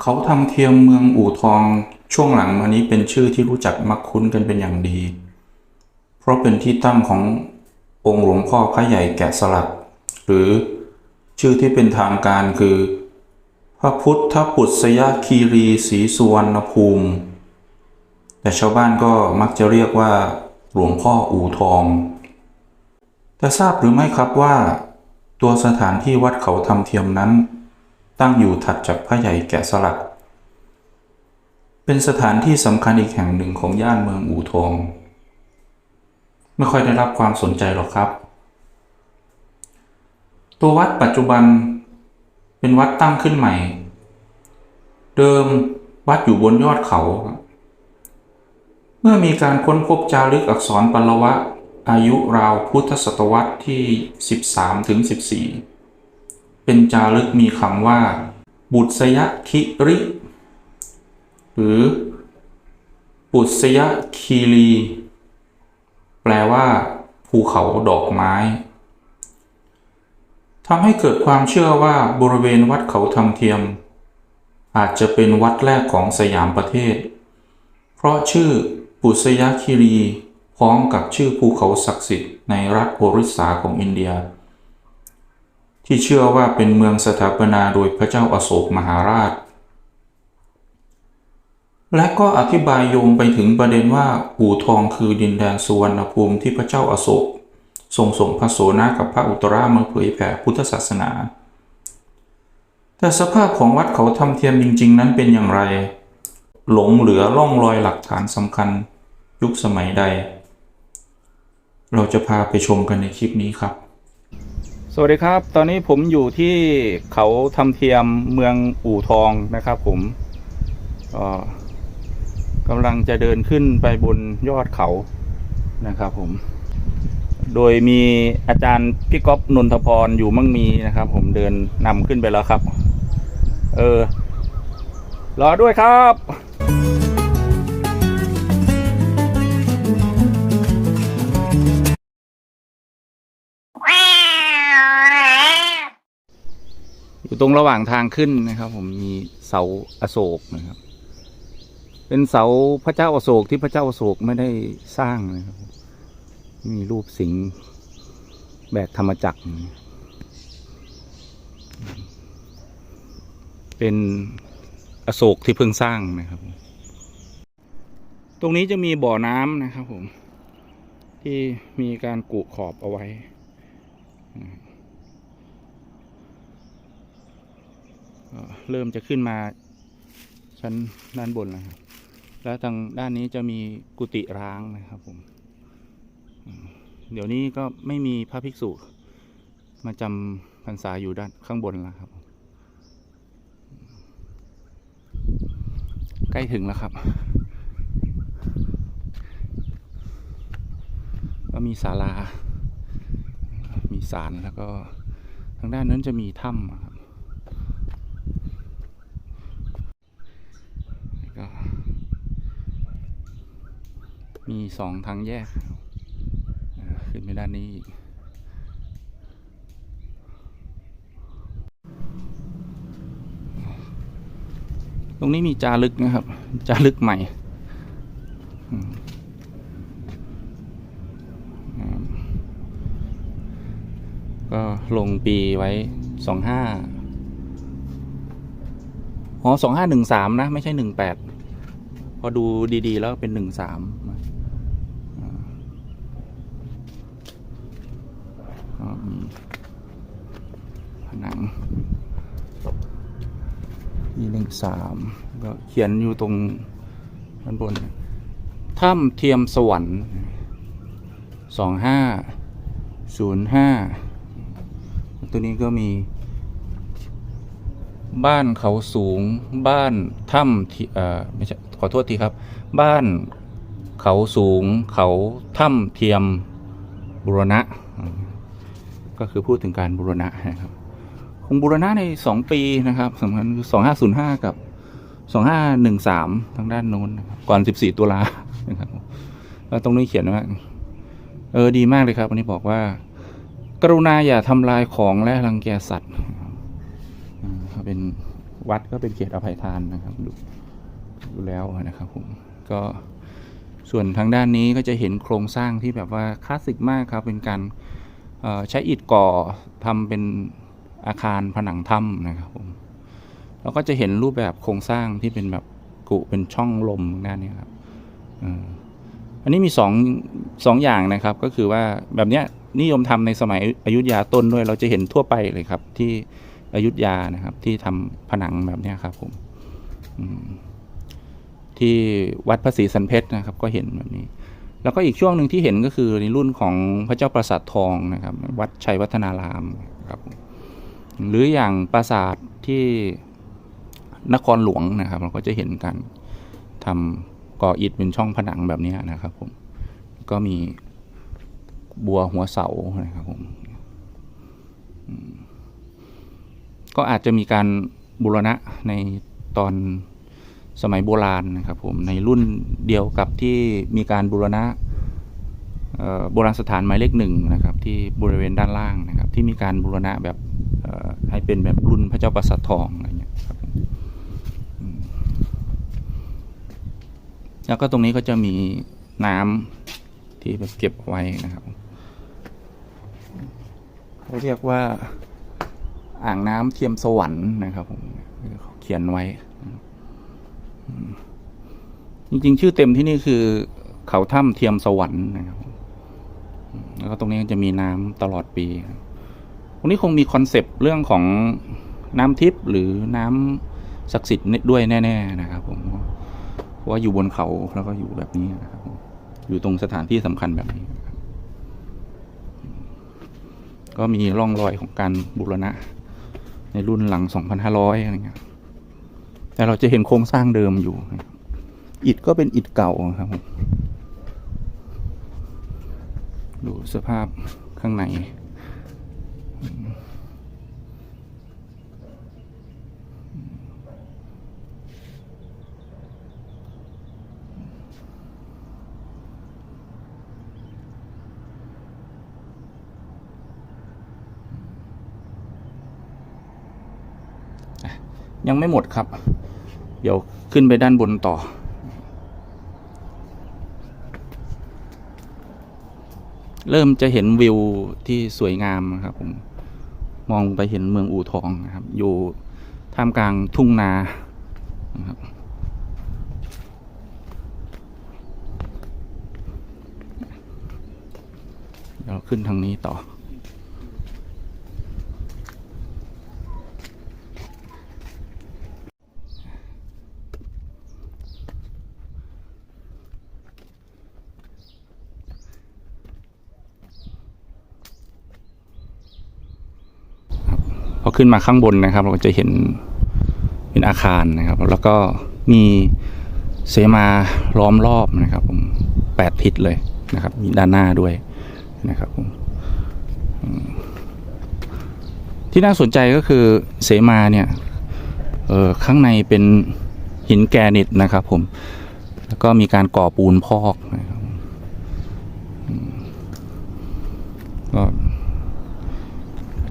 เขาทำเทียมเมืองอู่ทองช่วงหลังมานี้เป็นชื่อที่รู้จักมักคุ้นกันเป็นอย่างดี เพราะเป็นที่ตั้งขององค์หลวงพ่อพระใหญ่แกะสลัก หรือชื่อที่เป็นทางการคือ พระพุทธปุษยคีรีศรีสุวรรณภูมิ แต่ชาวบ้านก็มักจะเรียกว่า หลวงพ่ออู่ทอง แต่ทราบหรือไม่ครับว่า ตัวสถานที่วัดเขาทำเทียมนั้น ตั้งอยู่ถัดจากพระใหญ่แกะสลัก เป็นสถานที่สำคัญอีกแห่งหนึ่งของย่านเมืองอู่ทอง ไม่ค่อยได้รับความสนใจหรอกครับ ตัววัดปัจจุบันเป็นวัดตั้งขึ้นใหม่ เดิมวัดอยู่บนยอดเขา เมื่อมีการค้นพบจารึกอักษรปลวะอายุราวพุทธศตวรรษที่ 13ถึง14 เป็นจารึกมีคำว่า บุษยคิริ หรือ บุษยคีรี แปลว่า ภูเขาดอกไม้ทำให้เกิดความเชื่อว่าบริเวณวัดเขาทำเทียม อาจจะเป็นวัดแรกของสยามประเทศ เพราะชื่อปุษยคีรีพร้อมกับชื่อภูเขาศักดิ์สิทธิ์ในรัฐโอริสาของอินเดีย ที่เชื่อว่าเป็นเมืองสถาปนาโดยพระเจ้าอาโศกมหาราช และก็อธิบายโยงไปถึงประเด็นว่าอู่ทองคือดินแดนสุวรรณภูมิที่พระเจ้าอาโศกทรงส่งพระโสนากับพระอุตรามาเผยแผ่พุทธศาสนา แต่สภาพของวัดเขาทำเทียมจริง ๆ นั้นเป็นอย่างไร หลงเหลือร่องรอยหลักฐานสำคัญยุคสมัยใด เราจะพาไปชมกันในคลิปนี้ครับ สวัสดีครับ ตอนนี้ผมอยู่ที่เขาทำเทียมเมืองอู่ทองนะครับผมก็กำลังจะเดินขึ้นไปบนยอดเขานะครับผม โดยมีอาจารย์พี่ก๊อฟนนทพรอยู่มั่งมีนะครับ ผมเดินนำขึ้นไปแล้วครับ เออ รอด้วยครับ อยู่ตรงระหว่างทางขึ้นนะครับ ผมมีเสาอโศกนะครับ เป็นเสาพระเจ้าอโศกที่พระเจ้าอโศกไม่ได้สร้างนะครับ มีรูปสิงห์แบกธรรมจักร เป็นอโศกที่เพิ่งสร้างนะครับ ตรงนี้จะมีบ่อน้ำนะครับผม ที่มีการกุขอบเอาไว้ เริ่มจะขึ้นมาชั้นด้านบนแล้วครับ แล้วทางด้านนี้จะมีกุฏิร้างนะครับผมอืมเดี๋ยวนี้ก็ไม่มีพระภิกษุ มาจำพรรษาอยู่ด้านข้างบนแล้วครับ ใกล้ถึงแล้วครับ ก็มีศาลา มีศาลแล้วก็ทางด้านนั้นจะมีถ้ำอะครับ แล้วก็ มีสองทางแยก ขึ้นไปด้านนี้อีกตรงนี้มีจารึกนะครับ จารึกใหม่ก็ลงปีไว้สองห้าอ๋อสองห้าหนึ่งสามนะ ไม่ใช่หนึ่งแปดพอดูดีๆ แล้วเป็นหนึ่งสาม ผนังมีหนึ่งสามก็เขียนอยู่ตรงด้านบนถ้ำเทียมสวรรค์สองห้าศูนย์ห้าตัวนี้ก็มี บ้านเขาสูง บ้านถ้ำที่เอ่อไม่ใช่ขอโทษทีครับ บ้านเขาสูงเขาถ้ำเทียมบุรณะ ก็คือพูดถึงการบุรณะนะครับ คงบุรณะในสองปีนะครับสำคัญคือสองห้าศูนย์ห้ากับสองห้าหนึ่งสามทางด้านโน้นนะครับก่อนสิบสี่ตุลานะครับแล้วตรงนี้เขียนว่าเออดีมากเลยครับวันนี้บอกว่า กรุณาอย่าทำลายของและรังแกสัตว์เขาเป็นวัดก็เป็นเขตอภัยทานนะครับดูดูแล้วนะครับผมก็ส่วนทางด้านนี้ก็จะเห็นโครงสร้างที่แบบว่าคลาสสิกมากครับ เป็นการใช้อิฐก่อทำเป็น อาคารผนังถ้ำนะครับผมแล้วก็จะเห็นรูปแบบโครงสร้างที่เป็นแบบกุเป็นช่องลมด้านนี้ครับอันนี้มีสองสองอย่างนะครับก็คือว่าแบบเนี้ยนิยมทำในสมัยอยุธยาต้นด้วย เราจะเห็นทั่วไปเลยครับ ที่อยุธยานะครับ ที่ทำผนังแบบเนี้ยครับผมที่วัดพระศรีสันเพชรนะครับ ก็เห็นแบบนี้ แล้วก็อีกช่วงหนึ่งที่เห็นก็คือในรุ่นของพระเจ้าปราสาททองนะครับ วัดชัยวัฒนารามครับผม หรืออย่างปราสาทที่นครหลวงนะครับ เราก็จะเห็นการทำก่ออิฐเป็นช่องผนังแบบนี้นะครับผมก็มีบัวหัวเสานะครับผมก็อาจจะมีการบูรณะในตอนสมัยโบราณนะครับผมในรุ่นเดียวกับที่มีการบูรณะโบราณสถานหมายเลขหนึ่งนะครับที่บริเวณด้านล่างนะครับที่มีการบูรณะแบบ ให้เป็นแบบรุ่นพระเจ้าปราสาททองอะไรเงี้ยครับแล้วก็ตรงนี้ก็จะมีน้ำที่แบบเก็บไว้นะครับเขาเรียกว่าอ่างน้ำเทียมสวรรค์นะครับผมเขาเขียนไว้ จริงๆ ชื่อเต็มที่นี่คือ เขาถ้ำเทียมสวรรค์นะครับแล้วก็ตรงนี้ก็จะมีน้ำตลอดปีครับ รงนี้คงมีคอนเซปต์เรื่องของน้ำทิพย์หรือน้ำศักดิ์สิทธิ์ด้วยแน่ ๆ นะครับผมเพราะว่าอยู่บนเขาแล้วก็อยู่แบบนี้นะครับอยู่ตรงสถานที่สำคัญแบบนี้ ก็มีร่องรอยของการบูรณะ ในรุ่นหลัง 2,500 อะไรเงี้ยแต่เราจะเห็นโครงสร้างเดิมอยู่ อิฐก็เป็นอิฐเก่าครับผมดูสภาพข้างใน ยังไม่หมดครับ เดี๋ยวขึ้นไปด้านบนต่อ เริ่มจะเห็นวิวที่สวยงามครับผม มองไปเห็นเมืองอู่ทองนะครับ อยู่ท่ามกลางทุ่งนานะครับเดี๋ยวขึ้นทางนี้ต่อ ขึ้นมาข้างบนนะครับ เราจะเห็นเป็นอาคารนะครับ แล้วก็มีเสมาล้อมรอบนะครับผมแปดทิศเลยนะครับ มีด้านหน้าด้วยนะครับผมที่น่าสนใจก็คือเสมาเนี่ยเออข้างในเป็นหินแกรนิตนะครับผม แล้วก็มีการก่อปูนพอกนะครับก็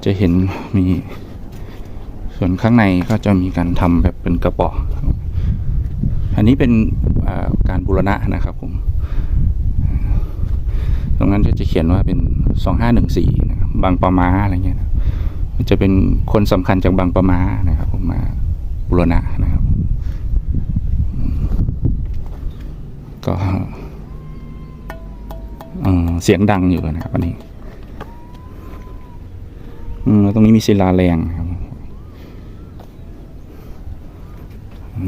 จะเห็นมี ส่วนข้างในก็จะมีการทำแบบเป็นกระป๋ออันนี้เป็นการบูรณะนะครับผมตรงนั้นก็จะเขียนว่าเป็นสองห้าหนึ่งสี่นะครับบางปะมาอะไรเงี้ยนะมันจะเป็นคนสำคัญจากบางปะมานะครับ ผมมาบูรณะนะครับ ก็เสียงดังอยู่นะครับอันนี้ตรงนี้มีศิลาแรงครับอืม โคร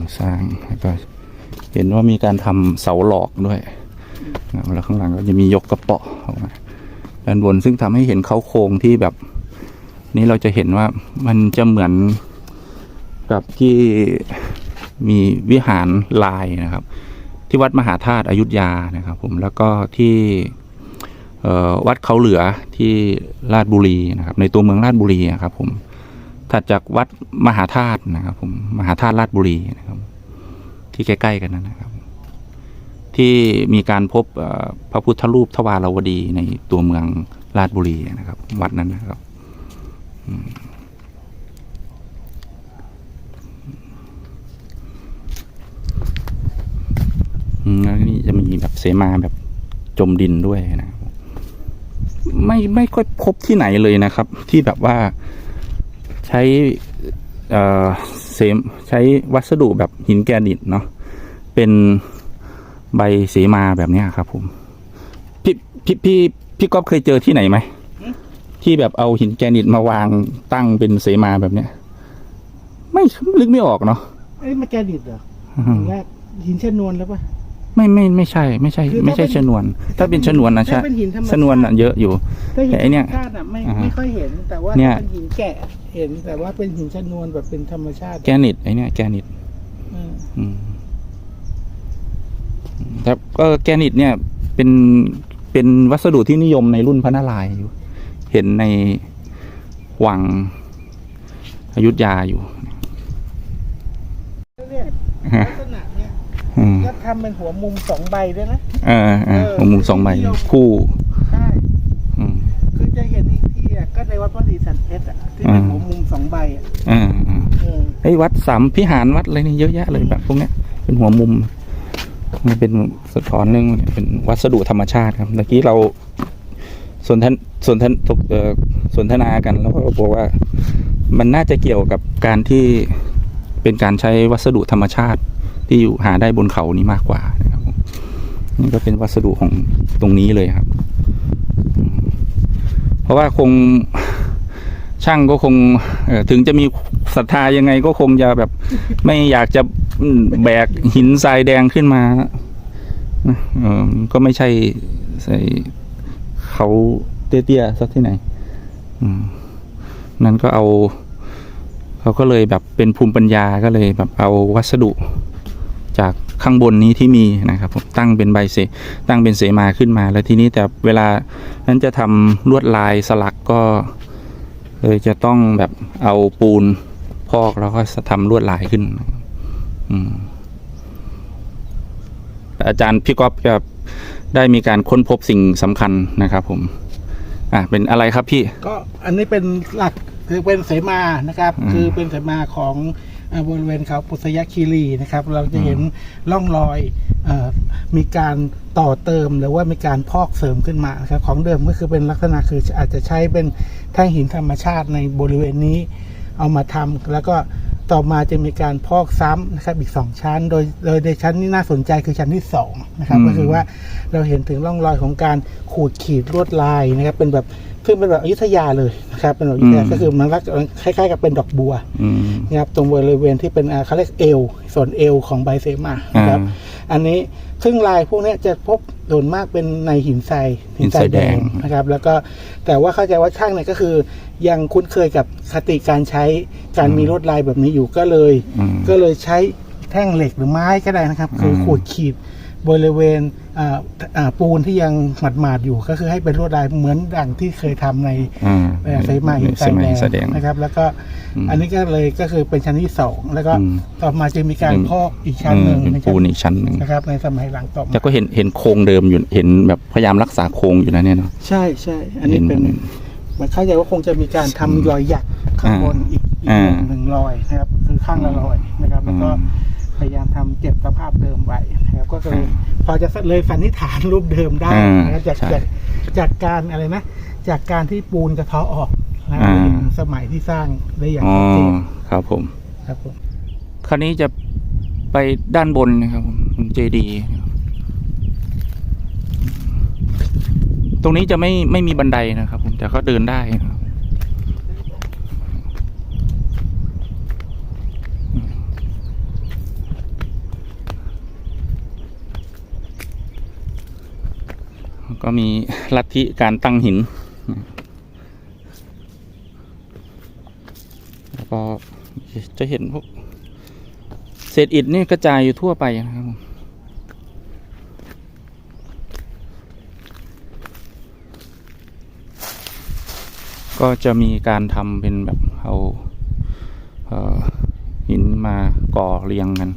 งสร้างแล้วก็เห็นว่ามีการทำเสาหลอกด้วย แล้วข้างหลังก็จะมียกกระเปาะออกมาด้านบนซึ่งทำให้เห็นเขาโครงที่แบบ นี้เราจะเห็นว่ามันจะเหมือนกับที่มีวิหารลายนะครับ ที่วัดมหาธาตุอยุธยานะครับผมแล้วก็ที่วัดเขาเหลือที่ราชบุรีนะครับ ในตัวเมืองราชบุรีอะครับ ผมถัดจากวัดมหาธาตุนะครับ ผมมหาธาตุราชบุรีนะครับ ที่ใกล้ๆกันนั่นนะครับ ที่มีการพบพระพุทธรูปทวารวดีในตัวเมืองราชบุรีนะครับ วัดนั้นนะครับอืมอืม แล้วนี่จะมีแบบเสมาแบบจมดินด้วยนะครับไม่ไม่ค่อยพบที่ไหนเลยนะครับ ที่แบบว่าใช้เอ่อเสมใช้วัสดุแบบหินแกรนิตเนาะเป็นใบเสมาแบบเนี้ยครับ ผมพี่พี่พี่พี่ก๊อฟเคยเจอที่ไหนไหมที่แบบเอาหินแกรนิตมาวางตั้งเป็นเสมาแบบเนี้ย ไม่ลึกไม่ออกเนาะเอ้ยมันแกดิดเหรออืมแรกหินชนวนแล้วปะ ไม่ไม่ไม่ใช่ ไม่ใช่ คือถ้าไม่ใช่เป็น ชนวน ถ้าเป็นชนวนนะใช่ถ้าเป็นหินธรรมชาติ ชนวนน่ะเยอะอยู่ ถ้าหินแต่ไอ้เนี่ยธรรมชาติอะไม่อ่าฮะไม่ค่อยเห็น แต่ว่าเนี่ยถ้าเป็นหินแกะเห็นแต่ว่าเป็นหินชนวนแบบเป็นธรรมชาติแกรนิตไอเนี้ยแกรนิต อืมอืมครับก็แกรนิตเนี่ยเป็นเป็นวัสดุที่นิยมในรุ่นพระนารายณ์อยู่เห็นในวังอยุธยาอยู่ เนี่ยลักษณะเนี่ยอืม ก็ทำเป็นหัวมุมสองใบด้วยนะเออเออเออหัวมุมสองใบคู่ ใช่อืมคือจะเห็นอีกทีอะก็ในวัดพระศรีสันเพชรอะที่เป็นอ่าหัวมุมสองใบอะเออเออเออไอ้ยวัดสามพิหารวัดอะไรนี่เยอะแยะเลยแบบพวกเนี้ยเป็นหัวมุมมันเป็นสะท้อนเรื่องเป็นวัสดุธรรมชาติครับเมื่อกี้เราสนทนสนทนตกเอ่อสนทนากันแล้วก็บอกว่า มันน่าจะเกี่ยวกับการที่เป็นการใช้วัสดุธรรมชาติ ที่อยู่หาได้บนเขานี้มากกว่านะครับนี่ก็เป็นวัสดุของตรงนี้เลยครับ เพราะว่าคงช่างก็คงถึงจะมีศรัทธายังไงก็คงจะแบบไม่อยากจะแบกหินทรายแดงขึ้นมาก็ไม่ใช่ใส่เขาเตี้ยๆสักที่ไหนนั่นก็เอา เขาก็เลยแบบเป็นภูมิปัญญาก็เลยแบบเอาวัสดุ จากข้างบนนี้ที่มีนะครับผมตั้งเป็นใบเสตั้งเป็นเสมาขึ้นมา แล้วทีนี้แต่เวลานั้นจะทำลวดลายสลักก็เลยจะต้องแบบเอาปูนพอกแล้วก็ทำลวดลายขึ้นอืมอาจารย์พี่ก๊อฟจะได้มีการค้นพบสิ่งสำคัญนะครับ ผม อะเป็นอะไรครับพี่ ก็อันนี้เป็นหลักคือเป็นเสมานะครับอืมคือเป็นเสมาของเอ่อ บริเวณเขาปุษยคีรีนะครับ เราจะเห็นร่องรอยเออมีการต่อเติมหรือว่ามีการพอกเสริมขึ้นมานะครับของเดิมก็คือเป็นลักษณะคืออาจจะใช้เป็นแท่งหินธรรมชาติในบริเวณนี้เอามาทำแล้วก็ ต่อมาจะมีการพอกซ้ำนะครับอีกสองชั้น โดยโดยในชั้นที่น่าสนใจคือชั้นที่สองนะครับอืมก็คือว่าเราเห็นถึงร่องรอยของการขูดขีดลวดลายนะครับเป็นแบบซึ่งเป็นแบบอยุธยาเลยนะครับเป็นแบบอยุธยาก็คือมันลักษณะคล้ายๆ กับเป็นดอกบัวอืมนะครับตรงบริเวณที่เป็นอ่าเขาเรียกเอว ส่วนเอวของใบเสมานะครับอ่าอันนี้ซึ่งลายพวกเนี้ยจะพบโดนมากเป็นในหินทรายหินทรายแดงนะครับ แล้วก็แต่ว่าเข้าใจว่าช่างเนี่ยก็คือ ยังคุ้นเคยกับคติการใช้การมีลวดลายแบบนี้อยู่ก็เลยอืมก็เลยใช้แท่งเหล็กหรือไม้ก็ได้นะครับ คืออืมขูดขีดบริเวณอ่าอ่า ปูนที่ยังหมาดๆอยู่ก็คือให้เป็นลวดลายเหมือนดังที่เคยทำในอ่าเอ่อเสมาหินทรายเสมาแดหินทรายแดงงนะครับ แล้วก็อืมอันนี้ก็เลยก็คือเป็นชั้นที่สองแล้วก็อืมต่อมาจะมีการเป็นพอกอีกชั้นหนึ่งเออเป็นนะครัปูนอีกชั้นหนึ่งนะครับ ในสมัยหลังต่อแต่มาก็เห็นเห็นโครงเดิมอยู่เห็นแบบพยายามรักษาโครงอยู่นะเนี่ยเนาะใช่ใช่อันนี้เป็นเห็นมันเข้าใจว่าคงจะมีการทำรอยหยักข้างบนอีกอีกอ่าหนึ่งรอยนะครับ คือข้างละรอยนะครับแล้วก็อืม พยายามทำเก็บสภาพเดิมไว้นะครับก็คืออพอจะเลยสันนิษฐานรูปเดิมได้อ่านนะครับจากใช่จากจากการอะไรนะ จากการที่ปูนกระเทาะออกนะครับอ่าเห็นสมัยที่สร้างได้อย่างอ๋อชัดเจนครับผมครับผมคราวนี้จะไปด้านบนนะครับผมเจดีตรงนี้จะไม่ไม่มีบันไดนะครับ ผมแต่ก็เดินได้นะ ก็มีลัทธิการตั้งหิน แล้วก็จะเห็นพวกเศษอิฐนี่กระจายอยู่ทั่วไปนะครับผมก็จะมีการทำเป็นแบบเอาเออหินมาก่อเรียงกัน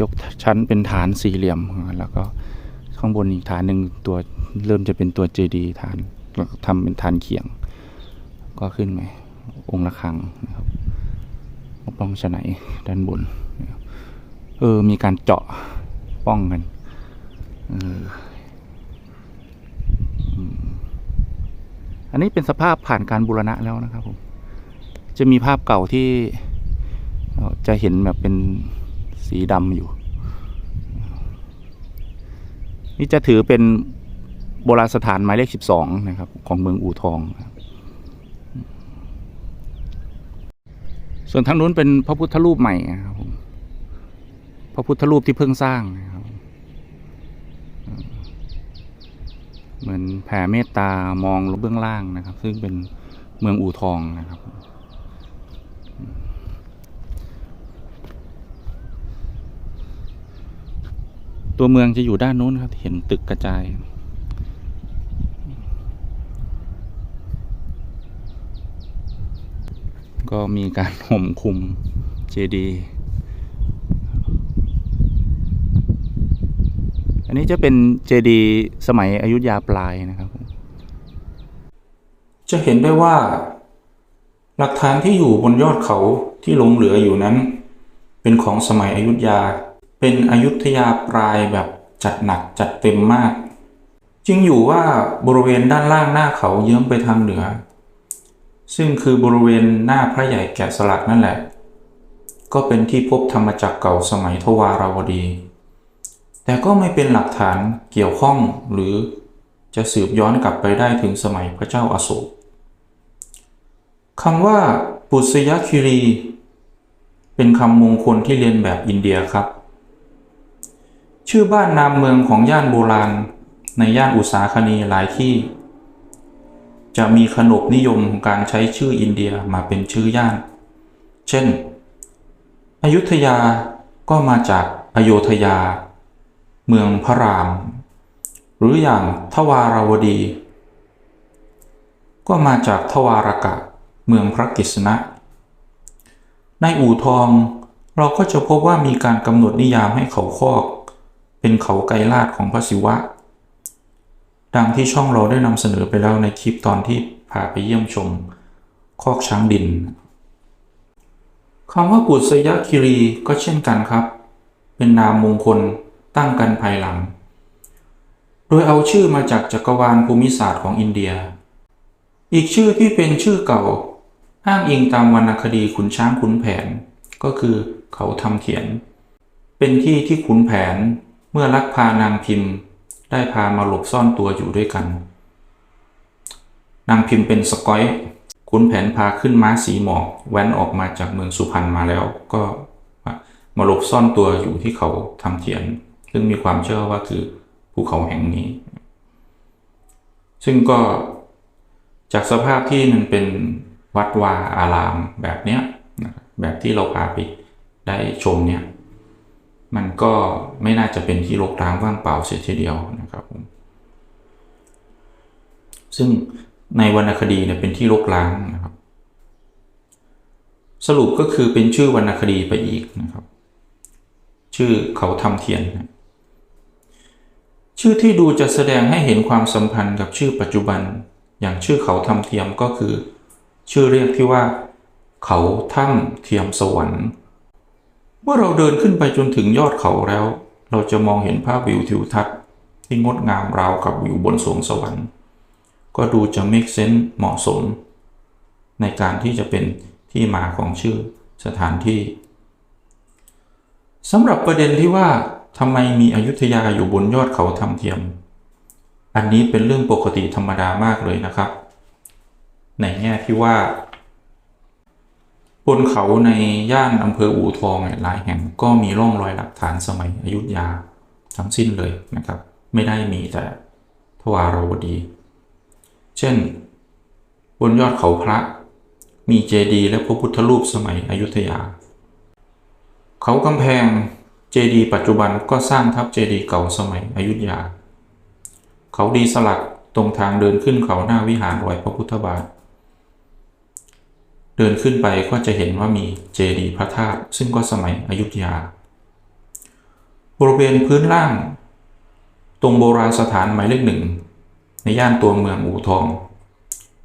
ยกชั้นเป็นฐานสี่เหลี่ยมแล้วก็ ข้างบนอีกฐานหนึ่งตัวเริ่มจะเป็นตัวเจดีฐานทำเป็นฐานเขียง ก็ขึ้นไปองค์ละครังนะครับป้องฉะไหนด้านบนเออ มีการเจาะป้องกันอออันนี้เป็นสภาพผ่านการบูรณะแล้วนะครับผม จะมีภาพเก่าที่จะเห็นแบบเป็นสีดำอยู่ นี่จะถือเป็นโบราณสถานหมายเลขสิบสองนะครับ ของเมืองอู่ทอง ส่วนทางนู้นเป็นพระพุทธรูปใหม่ครับผมพระพุทธรูปที่เพิ่งสร้างนะครับ เหมือนแผ่เมตตามองลงเบื้องล่างนะครับ ซึ่งเป็นเมืองอู่ทองนะครับ ตัวเมืองจะอยู่ด้านนู้นครับ เห็นตึกกระจาย ก็มีการห่มคุมเจดีอันนี้จะเป็นเจดีสมัยอยุธยาปลายนะครับ จะเห็นได้ว่า หลักฐานที่อยู่บนยอดเขาที่หลงเหลืออยู่นั้น เป็นของสมัยอยุธยา เป็นอยุธยาปลายแบบจัดหนักจัดเต็มมากจริงอยู่ว่าบริเวณด้านล่างหน้าเขาเยื้องไปทางเหนือ ซึ่งคือบริเวณหน้าพระใหญ่แกะสลักนั่นแหละ ก็เป็นที่พบธรรมจักรเก่าสมัยทวาราวดี แต่ก็ไม่เป็นหลักฐานเกี่ยวข้องหรือจะสืบย้อนกลับไปได้ถึงสมัยพระเจ้าอาโศกคำว่าปุษยคิรี เป็นคำมงคลที่เรียนแบบอินเดียครับ ชื่อบ้านนามเมืองของย่านโบราณ ในย่านอุตสาคณีหลายที่ จะมีขนบนิยมของการใช้ชื่ออินเดียมาเป็นชื่อย่าน เช่น อยุธยาก็มาจากอโยธยา เมืองพระราม หรืออย่างทวาราวดี ก็มาจากทวารกะ เมืองพระกฤษณะ ในอู่ทองเราก็จะพบว่ามีการกำหนดนิยามให้เขาคอก เป็นเขาไกรลาดของพระศิวะ ดังที่ช่องเราได้นำเสนอไปแล้วในคลิปตอนที่พาไปเยี่ยมชม คอกช้างดินคำว่ากุศยคิรีก็เช่นกันครับ เป็นนามมงคลตั้งกันภายหลัง โดยเอาชื่อมาจากจักรวาลภูมิศาสตร์ของอินเดีย อีกชื่อที่เป็นชื่อเก่าอ้างอิงตามวรรณคดีขุนช้างขุนแผน ก็คือเขาทำเถียน เป็นที่ที่ขุนแผน มื่อลักพานางพิมพ์ได้พามาหลบซ่อนตัวอยู่ด้วยกัน นางพิมพ์เป็นสกอยขุนแผนพาขึ้นม้าสีหมอกแว้นออกมาจากเมืองสุพรรณมาแล้วก็มาหลบซ่อนตัวอยู่ที่เขาทำเถียน ซึ่งมีความเชื่อว่าคือภูเขาแห่งนี้ ซึ่งก็จากสภาพที่มันเป็นวัดวาอารามแบบเนี้ยแบบที่เราพาไปได้ชมเนี่ย มันก็ไม่น่าจะเป็นที่รกร้างว่างเปล่าเสียทีเดียวนะครับผมซึ่งในวรรณคดีเนี่ยเป็นที่รกร้างนะครับ สรุปก็คือเป็นชื่อวรรณคดีไปอีกนะครับ ชื่อเขาทำเทียนนะชื่อที่ดูจะแสดงให้เห็นความสัมพันธ์กับชื่อปัจจุบัน อย่างชื่อเขาทำเทียมก็คือ ชื่อเรียกที่ว่า เขาถ้ำเทียมสวรรค์ เมื่อเราเดินขึ้นไปจนถึงยอดเขาแล้ว เราจะมองเห็นภาพวิวทิวทัศน์ ที่งดงามราวกับวิวบนสวงสวรรค์ ก็ดูจะ make sense เหมาะสม ในการที่จะเป็นที่มาของชื่อสถานที่สำหรับประเด็นที่ว่าทำไมมีอยุธยาอยู่บนยอดเขาทำเทียม อันนี้เป็นเรื่องปกติธรรมดามากเลยนะครับ ในแง่ที่ว่า บนเขาในย่านอำเภออู่ทองหลายแห่งก็มีร่องรอยหลักฐานสมัยอยุธยาทั้งสิ้นเลยนะครับ ไม่ได้มีแต่ทวารวดี เช่น บนยอดเขาพระ มีเจดีย์และพระพุทธรูปสมัยอยุธยา เขากำแพงเจดีย์ปัจจุบันก็สร้างทับเจดีย์เก่าสมัยอยุธยา เขาดีสลักตรงทางเดินขึ้นเขาหน้าวิหารรอยพระพุทธบาท เดินขึ้นไปก็จะเห็นว่ามีเจดีย์พระธาตุซึ่งก็สมัยอยุธยา บริเวณพื้นล่าง ตรงโบราณสถานหมายเลขหนึ่ง ในย่านตัวเมืองอู่ทอง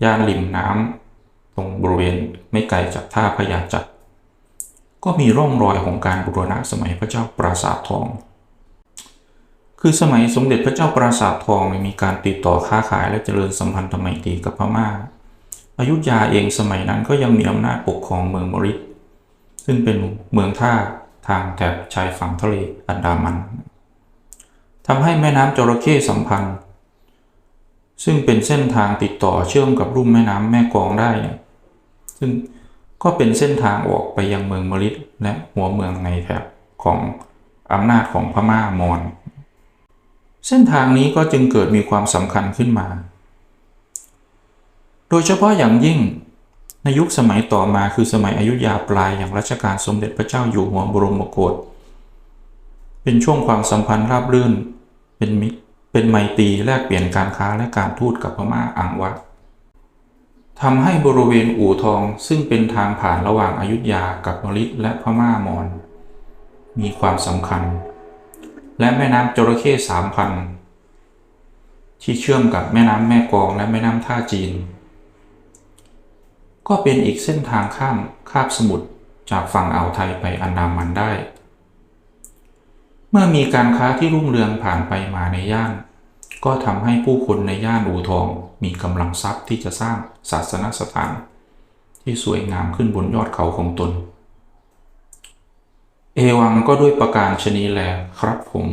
ย่านริมน้ำตรงบริเวณไม่ไกลจากท่าพญาจักรก็มีร่องรอยของการบูรณะสมัยพระเจ้าปราสาททอง คือสมัยสมเด็จพระเจ้าปราสาททองมีการติดต่อค้าขายและเจริญสัมพันธไมตรีกับพม่า อยุธยาเองสมัยนั้นก็ยังมีอำนาจปกครองเมืองมริดซึ่งเป็นเมืองท่าทางแถบชายฝั่งทะเลอันดามันทำให้แม่น้ำจระเข้สัมพันธ์ ซึ่งเป็นเส้นทางติดต่อเชื่อมกับรุ่มแม่น้ำแม่กองได้ ซึ่งก็เป็นเส้นทางออกไปยังเมืองมริดและหัวเมืองในแถบของอำนาจของพม่ามอญเส้นทางนี้ก็จึงเกิดมีความสำคัญขึ้นมา โดยเฉพาะอย่างยิ่ง ในยุคสมัยต่อมาคือสมัยอยุธยาปลายอย่างรัชกาลสมเด็จพระเจ้าอยู่หัวบรมโกศเป็นช่วงความสัมพันธ์ราบรื่น เป็นมิตรเป็นไมตรีแลกเปลี่ยนการค้าและการทูตกับพม่าอังวัดทำให้บริเวณอู่ทองซึ่งเป็นทางผ่านระหว่างอายุธยากับมฤตและพม่ามอญมีความสำคัญ และแม่น้ำจระเข้สามพันที่เชื่อมกับแม่น้ำแม่กองและแม่น้ำท่าจีน ก็เป็นอีกเส้นทางข้ามคาบสมุทรจากฝั่งอ่าวไทยไปอันดามันได้ เมื่อมีการค้าที่รุ่งเรืองผ่านไปมาในย่าน ก็ทำให้ผู้คนในย่านอูทองมีกำลังทรัพย์ที่จะสร้างศาสนสถาน ที่สวยงามขึ้นบนยอดเขาของตน เอวังก็ด้วยประการชนีแลครับผม